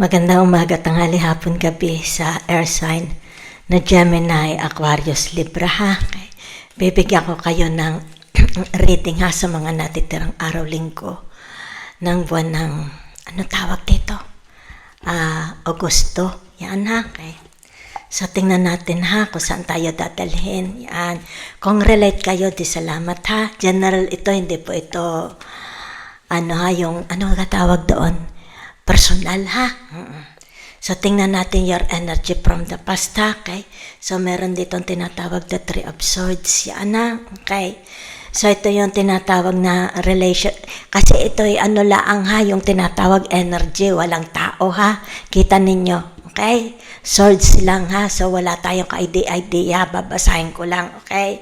Magandang umaga, tanghali, hapon, gabi sa air sign na Gemini, Aquarius, Libra ha. Bibigyan ko kayo ng reading ha sa mga natitirang araw linggo ng buwan ng, ano tawag dito? Ah, Agosto. Yan ha. Okay. So, tingnan natin ha kung saan tayo dadalhin. Yan. Kung relate kayo, di salamat ha. General ito, hindi po ito, ano ha, yung, ano tawag doon? Personal ha. Mm-mm. So, tingnan natin your energy from the past ha. Okay? So, meron dito tinatawag the three of swords. Yan ha. Okay. So, ito yung tinatawag na relation. Kasi ito ay ano laang ha, yung tinatawag energy. Walang tao ha. Kita ninyo. Okay? Swords lang ha. So, wala tayong ka-idea. Babasahin ko lang. Okay?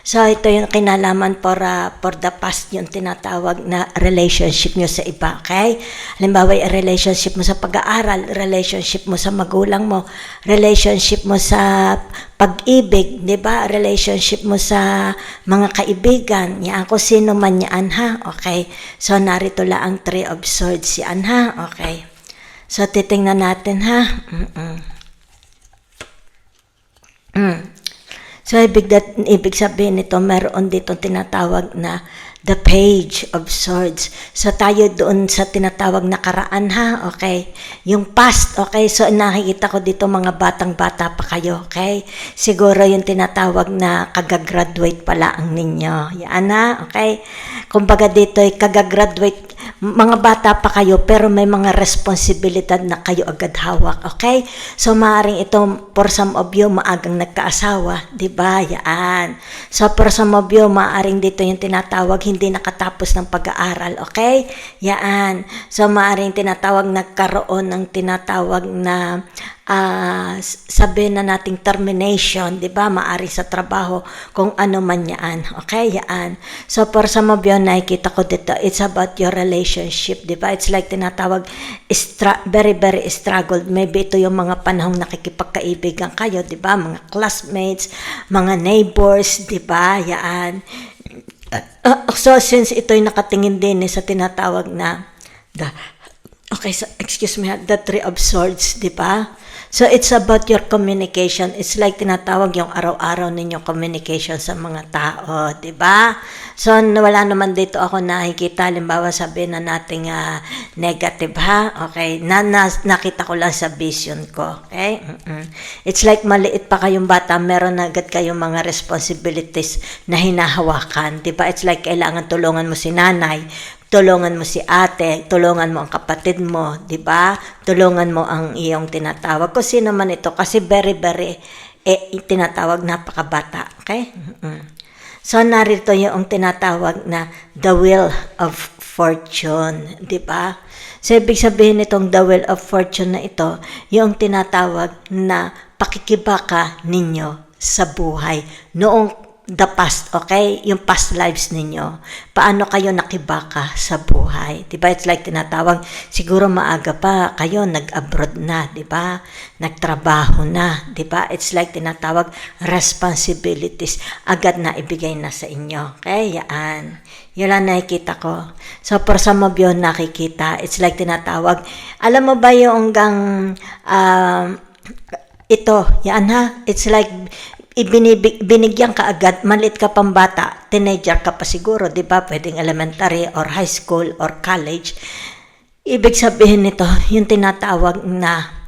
So, ito yung kinalaman for, uh, for the past, yung tinatawag na relationship nyo sa iba, okay? Halimbawa, yung relationship mo sa pag-aaral, relationship mo sa magulang mo, relationship mo sa pag-ibig, di ba? Relationship mo sa mga kaibigan, yan kung sino man yan, ha? Okay? So, narito lang ang three of swords yan, ha? Okay? So, titingnan natin, ha? Mm-mm. Mm. So, ibig, dat, ibig sabihin nito, meron dito tinatawag na the page of swords. So, tayo doon sa tinatawag na karaan ha, okay? Yung past, okay? So, nakikita ko dito mga batang-bata pa kayo, okay? Siguro yung tinatawag na kagagraduate pala ang ninyo. Yan ha, okay? Kumbaga dito ay kagagraduate, mga bata pa kayo pero may mga responsibilidad na kayo agad hawak, okay? So, maaaring ito, for some of you, maagang nagkaasawa, di ba? Yan. So, for some of you, maaaring dito yung tinatawag, hindi nakatapos ng pag-aaral, okay? Yan. So, maaaring tinatawag nagkaroon ng tinatawag na ah sabihin na nating termination, di ba? Maari sa trabaho, kung ano man yan. Okay, yan. So, for some of you, nakikita ko dito, it's about your relationship, di ba? It's like tinatawag, stra- very, very struggled. Maybe ito yung mga panahong nakikipagkaibigan kayo, di ba? Mga classmates, mga neighbors, di ba? Yan. Uh, so, since ito'y nakatingin din eh, sa tinatawag na the Okay, so excuse me, the three of swords, di ba? So it's about your communication. It's like tinatawag yung araw-araw ninyong communication sa mga tao, di ba? So wala naman dito ako nakikita, halimbawa sabihin na nating uh, negative ha, okay? Na, na, nakita ko lang sa vision ko, okay? Mm-mm. It's like maliit pa kayong bata, meron na agad kayong mga responsibilities na hinahawakan, di ba? It's like kailangan tulungan mo si nanay, tulungan mo si ate, tulungan mo ang kapatid mo, 'di ba? Tulungan mo ang iyong tinatawag. Kung sino man ito kasi very very eh, tinatawag napakabata, okay? Mm-mm. So narito yung tinatawag na the wheel of fortune, 'di ba? So ibig sabihin nitong the wheel of fortune na ito, yung tinatawag na pakikibaka ninyo sa buhay noong the past, okay? Yung past lives ninyo. Paano kayo nakibaka sa buhay? Diba? It's like tinatawag, siguro maaga pa kayo nag-abroad na, diba? Nagtrabaho na, diba? It's like tinatawag responsibilities. Agad na ibigay na sa inyo. Okay? Yan. Yun lang nakikita ko. So, for some of you nakikita, it's like tinatawag, alam mo ba yung hanggang, um, ito, yan ha, it's like, binigyan ka agad, malit ka pang bata, teenager ka pa siguro, di ba? Pwedeng elementary or high school or college. Ibig sabihin nito, yung tinatawag na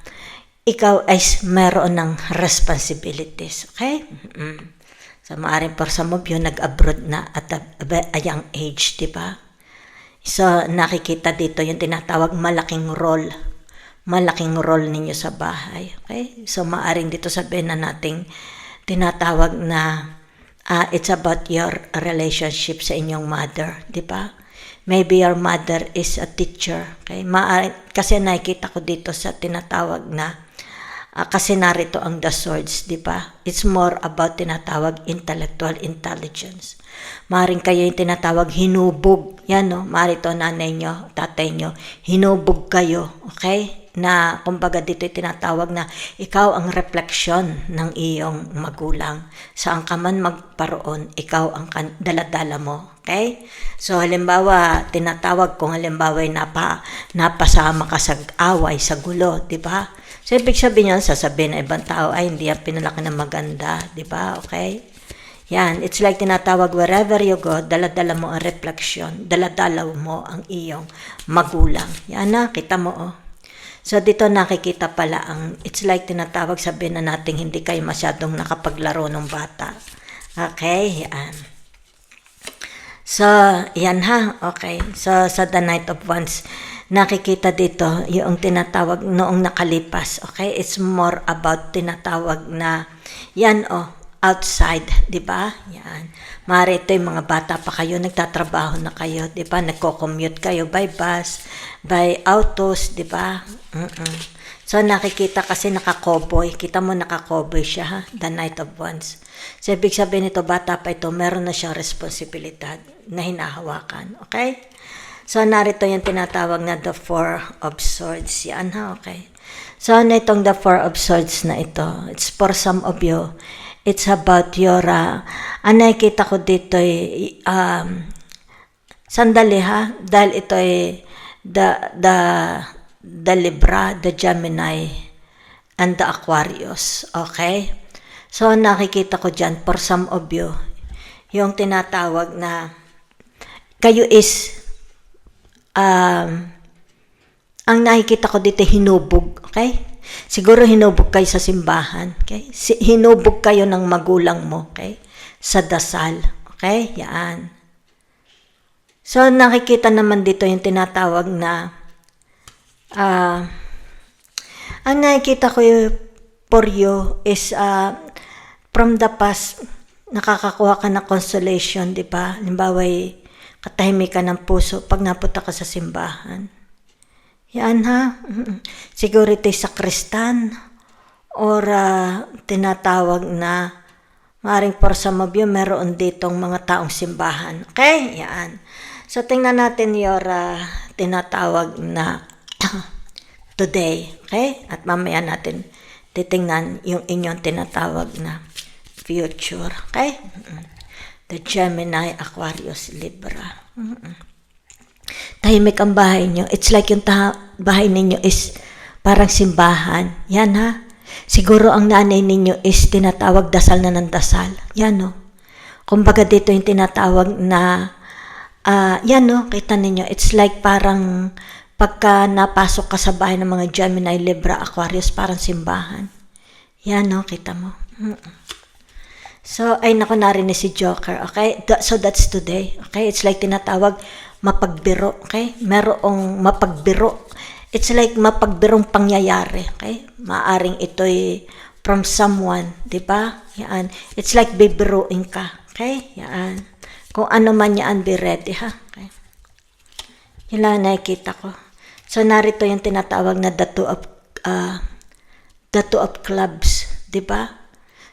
ikaw ay meron ng responsibilities. Okay? Mm-hmm. So, maaaring for some of you, nag-abroad na at a, a young age, di ba? So, nakikita dito yung tinatawag malaking role. Malaking role ninyo sa bahay. Okay? So, maaring dito sabihin na nating tinatawag na uh, it's about your relationship sa inyong mother, di ba? Maybe your mother is a teacher. Okay? Ma kasi nakikita ko dito sa tinatawag na uh, kasi narito ang the swords, di ba? It's more about tinatawag intellectual intelligence. Maring kayo yung tinatawag hinubog. Yan no, marito nanay nyo, tatay nyo, hinubog kayo, okay? na kumbaga dito tinatawag na ikaw ang refleksyon ng iyong magulang. Saan ka man magparoon, ikaw ang daladala mo. Okay? So, halimbawa, tinatawag kung halimbawa napa, napasama ka sa away, sa gulo, di ba? So, ibig sabihin yan, sasabihin ng ibang tao, ay, hindi yan pinalaki na maganda, di ba? Okay? Yan, it's like tinatawag wherever you go, daladala mo ang reflection, daladala mo ang iyong magulang. Yan na, kita mo oh. So dito nakikita pala ang, it's like tinatawag sabihin na natin hindi kayo masyadong nakapaglaro ng bata. Okay, yan. So, yan ha. Okay. So, sa The Night of Wands, nakikita dito yung tinatawag noong nakalipas. Okay? It's more about tinatawag na, yan oh, outside, di ba? Yan. Mari ito yung mga bata pa kayo, nagtatrabaho na kayo, di ba? Nagko-commute kayo by bus, by autos, di ba? Mm-mm. So, nakikita kasi nakakoboy. Kita mo nakakoboy siya, ha? The Night of Wands. So, ibig sabihin nito, bata pa ito, meron na siyang responsibilidad na hinahawakan. Okay? So, narito yung tinatawag na the Four of Swords. Yan, ha? Okay. So, ano itong the Four of Swords na ito? It's for some of you. It's about your, uh, ang nakikita ko dito, eh, um, sandali ha, dahil ito ay the, the, the Libra, the Gemini, and the Aquarius. Okay? So, nakikita ko dyan, for some of you, yung tinatawag na kayo is um, ang nakikita ko dito hinubog, okay? Siguro hinubog kayo sa simbahan, okay? Hinubog kayo ng magulang mo, okay? Sa dasal, okay? Yan. So, nakikita naman dito yung tinatawag na ah ang nakikita ko yung for you is uh, from the past, nakakakuha ka ng consolation, di ba? Halimbawa, katahimikan ng puso pag napunta ka sa simbahan. Yan ha. Siguro ito'y sakristan or ah, tinatawag na maring for some of you, meron ditong mga taong simbahan. Okay? Yan. So, tingnan natin yung ah, tinatawag na today. Okay? At mamaya natin titingnan yung inyong tinatawag na future. Okay? The Gemini, Aquarius, Libra. Mm-mm tahimik ang bahay nyo. It's like yung bahay ninyo is parang simbahan. Yan ha. Siguro ang nanay ninyo is tinatawag dasal na ng dasal. Yan no. Kumbaga dito yung tinatawag na, ah yan no, kita ninyo. It's like parang pagka napasok ka sa bahay ng mga Gemini, Libra, Aquarius, parang simbahan. Yan no, kita mo. So, ay nako narinig si Joker, okay? So, that's today, okay? It's like tinatawag mapagbiro, okay? Merong mapagbiro. It's like mapagbirong pangyayari, okay? Maaring ito'y from someone, di ba? Yan. It's like bibiruin ka, okay? Yan. Kung ano man yan, be ready, ha? Okay? Yun lang nakikita ko. So, narito yung tinatawag na the two of, uh, the two of clubs, di ba?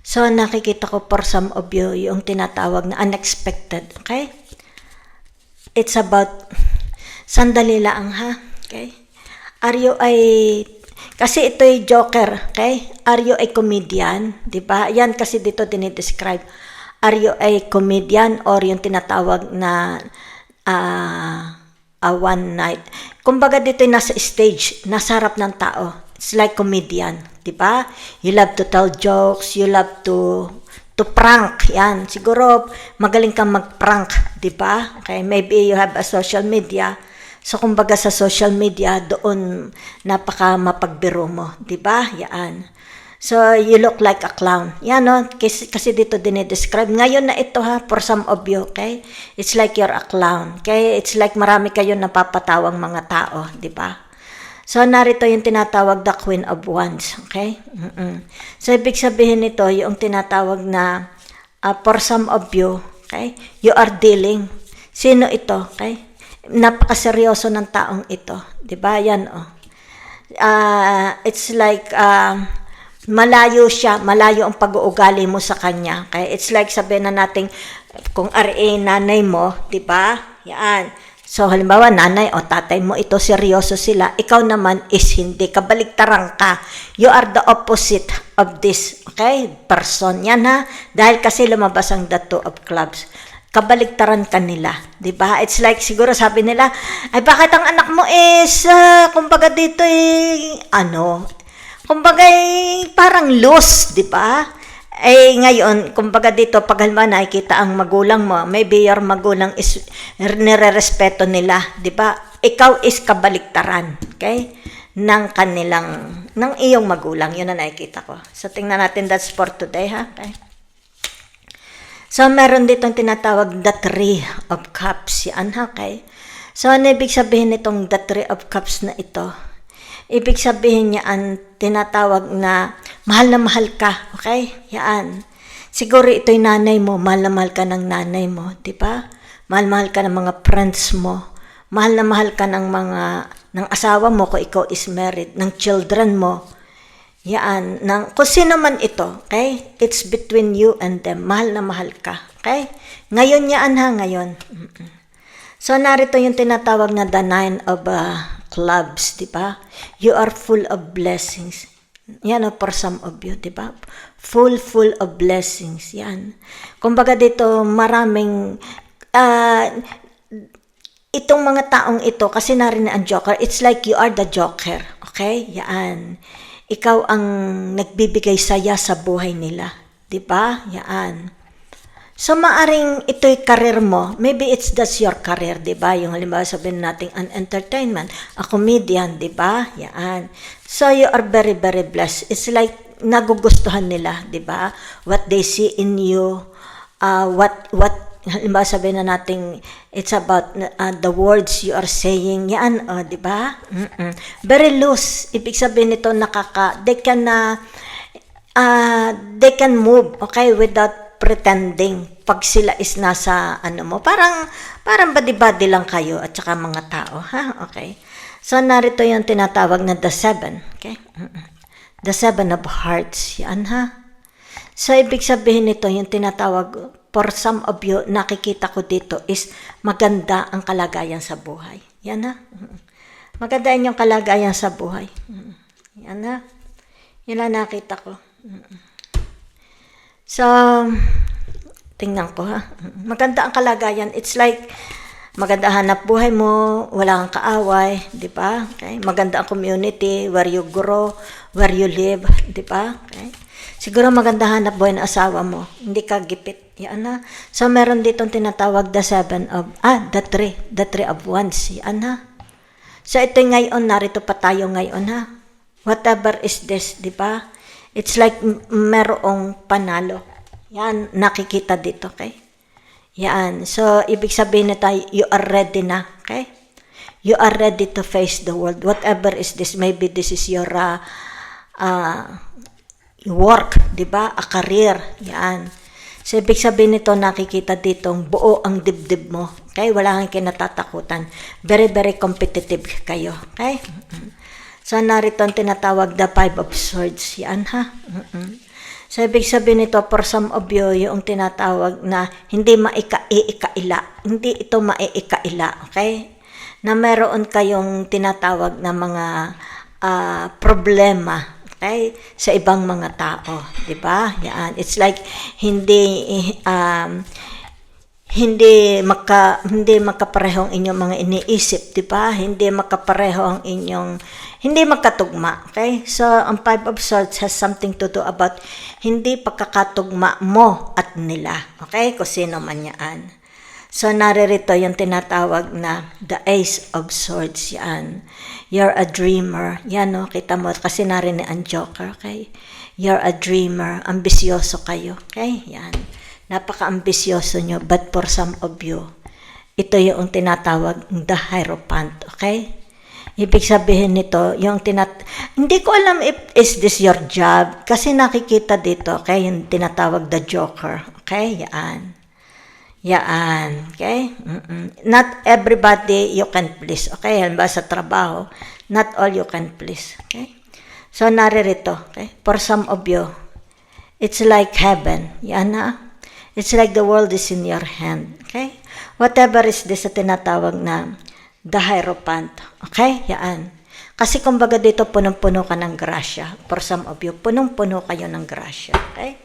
So, nakikita ko for some of you yung tinatawag na unexpected. Okay? It's about, sandali lang ha. Okay? Are you a, kasi ito yung joker. Okay? Are you a comedian? Di ba? Yan kasi dito dinidescribe. Are you a comedian or yung tinatawag na ah, a one night. Kumbaga dito yung nasa stage, nasa harap ng tao. It's like comedian, di ba? You love to tell jokes, you love to to prank. Yan, siguro magaling kang mag-prank, di ba? Okay, maybe you have a social media. So kumbaga sa social media, doon napaka mapagbiro mo, di ba? Yan. So, you look like a clown. Yan, no? Kasi, kasi dito dinidescribe. Ngayon na ito, ha, for some of you, okay? It's like you're a clown. Okay? It's like marami kayo napapatawang mga tao, di ba? So, narito yung tinatawag the Queen of Wands, okay? Mm-mm. So, ibig sabihin nito, yung tinatawag na uh, for some of you, okay? You are dealing. Sino ito, okay? Napakaseryoso ng taong ito, di ba? Yan, oh. Uh, it's like, um, malayo siya, malayo ang pag-uugali mo sa kanya. Kaya it's like sabihin na natin, kung RA nanay mo, di ba? Yan. So, halimbawa, nanay o tatay mo, ito seryoso sila. Ikaw naman is hindi. Kabaliktaran ka. You are the opposite of this, okay, person. Yan ha. Dahil kasi lumabas ang the two of clubs. kabaligtaran ka nila. Di ba? It's like, siguro sabi nila, ay bakit ang anak mo is, ah, kumbaga dito eh, ano, kumbaga eh, parang loose, di ba? Eh, ngayon, kumbaga dito, pag halimbawa nakikita ang magulang mo, maybe your magulang is nire-respeto nila, di ba? Ikaw is kabaligtaran, okay? ng kanilang, ng iyong magulang. Yun ang nakikita ko. So, tingnan natin that's for today, ha? Okay. So, meron ditong tinatawag the Three of Cups. Yan, ha? Okay. So, ano ibig sabihin nitong the Three of Cups na ito? Ibig sabihin niya ang tinatawag na mahal na mahal ka. Okay? Yan. Siguro ito'y nanay mo. Mahal na mahal ka ng nanay mo. Di ba? Mahal-mahal ka ng mga friends mo. Mahal na mahal ka ng mga, ng asawa mo kung ikaw is married, ng children mo. Yan, ng, kung sino man ito, okay? It's between you and them. Mahal na mahal ka, okay? Ngayon yan ha, ngayon. So, narito yung tinatawag na the nine of uh, clubs, di ba? You are full of blessings. Yan o, for some of you, di ba? Full, full of blessings. Yan. Kumbaga dito, maraming, ah, itong mga taong ito, kasi narin ang joker, it's like you are the joker. Okay? Yan. Ikaw ang nagbibigay saya sa buhay nila. Di ba? Yan. So, maaring ito'y karir mo. Maybe it's that's your career, di ba? Yung halimbawa sabihin natin an entertainment, a comedian, di ba? Yan. So, you are very, very blessed. It's like nagugustuhan nila, di ba? What they see in you, uh, what, what, halimbawa sabihin na natin, it's about uh, the words you are saying, yan, oh, di ba? Mm-mm. Very loose. Ibig sabihin nito, nakaka, they can, uh, uh, they can move, okay, without pretending pag sila is nasa ano mo parang parang badi-badi lang kayo at saka mga tao ha? Okay. So narito yung tinatawag na the seven okay? The seven of hearts yan ha? So ibig sabihin nito yung tinatawag for some of you nakikita ko dito is maganda ang kalagayan sa buhay. Yan ha? Maganda yung kalagayan sa buhay. Yan ha? Yan lang nakita ko. Mm-mm. So, tingnan ko ha. Maganda ang kalagayan. It's like, maganda hanap buhay mo, wala kang kaaway, di ba? Okay? Maganda ang community, where you grow, where you live, di ba? Okay? Siguro maganda hanap buhay ng asawa mo. Hindi ka gipit. Yan na. So, meron ditong tinatawag the seven of, ah, the three, the three of wands. Yan na. So, ito ngayon, narito pa tayo ngayon ha. Whatever is this, di ba? It's like merong panalo. Yan, nakikita dito, okay? Yan. So, ibig sabihin na you are ready na, okay? You are ready to face the world. Whatever is this, maybe this is your uh, uh, work, di ba? A career. Yan. So, ibig sabihin nito, nakikita ditong buo ang dibdib mo. Okay? Wala kang kinatatakutan. Very, very competitive kayo. Okay? So, narito ang tinatawag the five of swords. Yan ha. Mm-mm. So, ibig sabihin nito, for some of you, yung tinatawag na hindi maika-iikaila. Hindi ito maiikaila. Okay? Na meron kayong tinatawag na mga ah, problema. Okay? Sa ibang mga tao. Di ba? Yan. It's like, hindi, um, hindi maka hindi makapareho ang inyong mga iniisip, 'di ba? Hindi makapareho ang inyong hindi magkatugma, okay? So, ang five of swords has something to do about hindi pagkakatugma mo at nila, okay? Kung sino man yan. So, naririto yung tinatawag na the ace of swords, yan. You're a dreamer. Yan, no? Kita mo, kasi narinig ang joker, okay? You're a dreamer. Ambisyoso kayo, okay? Yan napaka-ambisyoso nyo, but for some of you, ito yung tinatawag the Hierophant, okay? Ibig sabihin nito, yung tinat... Hindi ko alam if is this your job, kasi nakikita dito, okay, yung tinatawag the Joker, okay? Yan. Yan, okay? Mm-mm. Not everybody you can please, okay? Halimbawa sa trabaho, not all you can please, okay? So, naririto, okay? For some of you, it's like heaven. Yan na. It's like the world is in your hand. Okay? Whatever is this na tinatawag na the Hierophant. Okay? Yan. Kasi kumbaga dito punong-puno ka ng grasya. For some of you, punong-puno kayo ng grasya. Okay?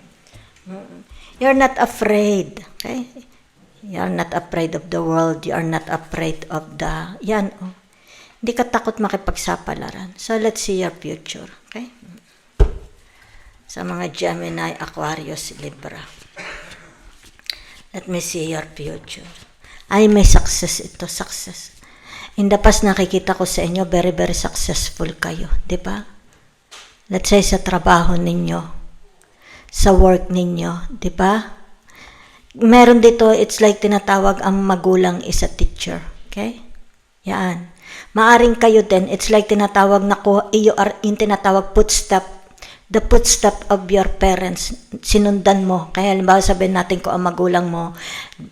You're not afraid. Okay? You are not afraid of the world. You are not afraid of the... Yan, oh. Hindi ka takot makipagsapalaran. So, let's see your future. Okay? Sa mga Gemini, Aquarius, Libra. Let me see your future. Ay, may success ito. Success. In the past, nakikita ko sa inyo, very, very successful kayo. Di ba? Let's say, sa trabaho ninyo. Sa work ninyo. Di ba? Meron dito, it's like tinatawag ang magulang is a teacher. Okay? Yan. Maaring kayo din, it's like tinatawag na ko, you are in tinatawag footstep, the footstep of your parents, sinundan mo. Kaya halimbawa sabihin natin kung ang magulang mo,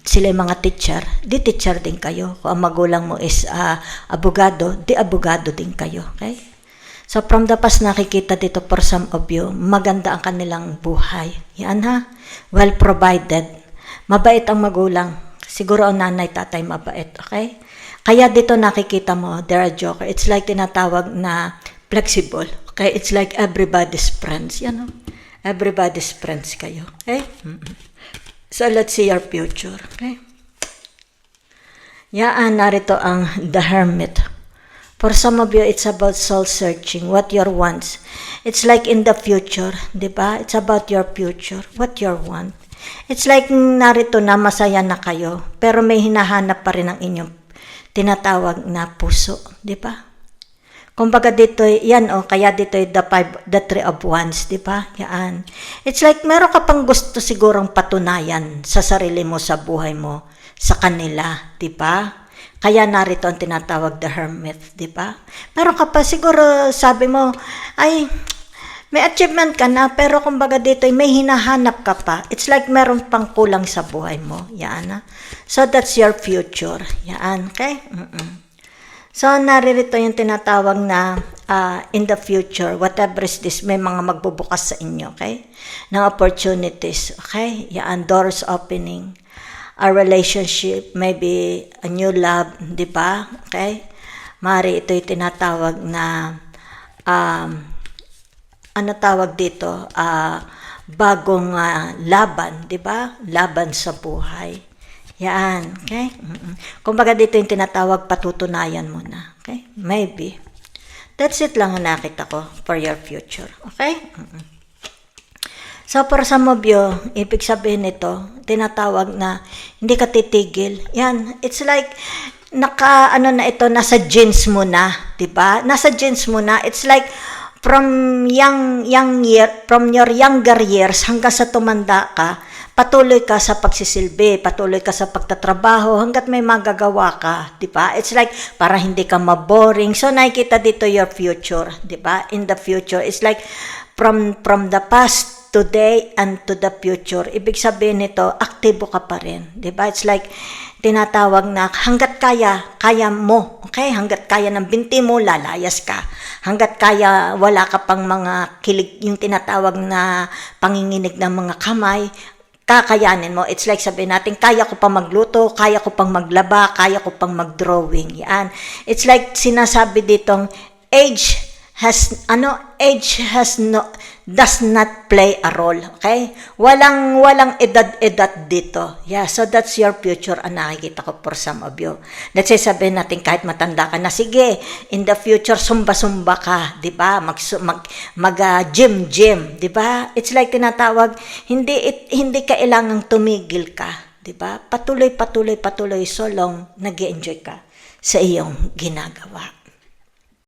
sila yung mga teacher, di teacher din kayo. Kung ang magulang mo is ah, abogado, di abogado din kayo. Okay? So from the past nakikita dito for some of you, maganda ang kanilang buhay. Yan ha. Well provided. Mabait ang magulang. Siguro ang nanay, tatay mabait. Okay? Kaya dito nakikita mo, they're a joker. It's like tinatawag na flexible. Okay? It's like everybody's friends. Yan o. Everybody's friends kayo. Okay? Mm-mm. So let's see your future. Okay? Yaan, narito ang The Hermit. For some of you, it's about soul searching, what your wants. It's like in the future, di ba? It's about your future, what your want. It's like narito na masaya na kayo, pero may hinahanap pa rin ang inyong tinatawag na puso, di ba? Kumbaga dito, yan o, oh, kaya dito the, five, the three of wands, di ba? Yan. It's like meron ka pang gusto sigurong patunayan sa sarili mo, sa buhay mo, sa kanila, di ba? Kaya narito ang tinatawag the hermit, di ba? Meron ka pa siguro sabi mo, ay, may achievement ka na, pero kumbaga dito may hinahanap ka pa. It's like meron pang kulang sa buhay mo. Yan. ah. So that's your future. Yan. Okay? Mm-mm. So, naririto yung tinatawag na ah, in the future, whatever is this, may mga magbubukas sa inyo, okay? Ng opportunities, okay? Yan, doors opening. A relationship, maybe a new love, di ba? Okay? Mari ito yung tinatawag na um, ano tawag dito? Ah, bagong ah, laban, di ba? Laban sa buhay. Yan, okay? Mm-mm. Dito yung tinatawag patutunayan mo na. Okay? Maybe. That's it lang ang nakita ko for your future. Okay? So, for some of you, ibig sabihin nito, tinatawag na hindi ka titigil. Yan, it's like, naka, ano na ito, nasa genes mo na, di ba? Nasa genes mo na. It's like, from young, young year, from your younger years hanggang sa tumanda ka, patuloy ka sa pagsisilbi, patuloy ka sa pagtatrabaho hanggat may magagawa ka, 'di ba? It's like para hindi ka maboring. So nakikita dito your future, 'di ba? In the future, it's like from from the past today and to the future. Ibig sabihin nito, aktibo ka pa rin, 'di ba? It's like tinatawag na hanggat kaya, kaya mo. Okay? Hanggat kaya ng binti mo, lalayas ka. Hanggat kaya, wala ka pang mga kilig, yung tinatawag na panginginig ng mga kamay, kakayanin mo. It's like sabihin natin, kaya ko pang magluto, kaya ko pang maglaba, kaya ko pang magdrawing. Yan. It's like sinasabi ditong, age has, ano, age has no, does not play a role. Okay? Walang, walang edad-edad dito. Yeah, so that's your future ang nakikita ko for some of you. Let's say sabihin natin kahit matanda ka na, sige, in the future, sumba-sumba ka, di ba? Mag, mag, mag uh, gym, gym, di ba? It's like tinatawag, hindi, it, hindi kailangang tumigil ka, di ba? Patuloy, patuloy, patuloy, so long, nag enjoy ka sa iyong ginagawa.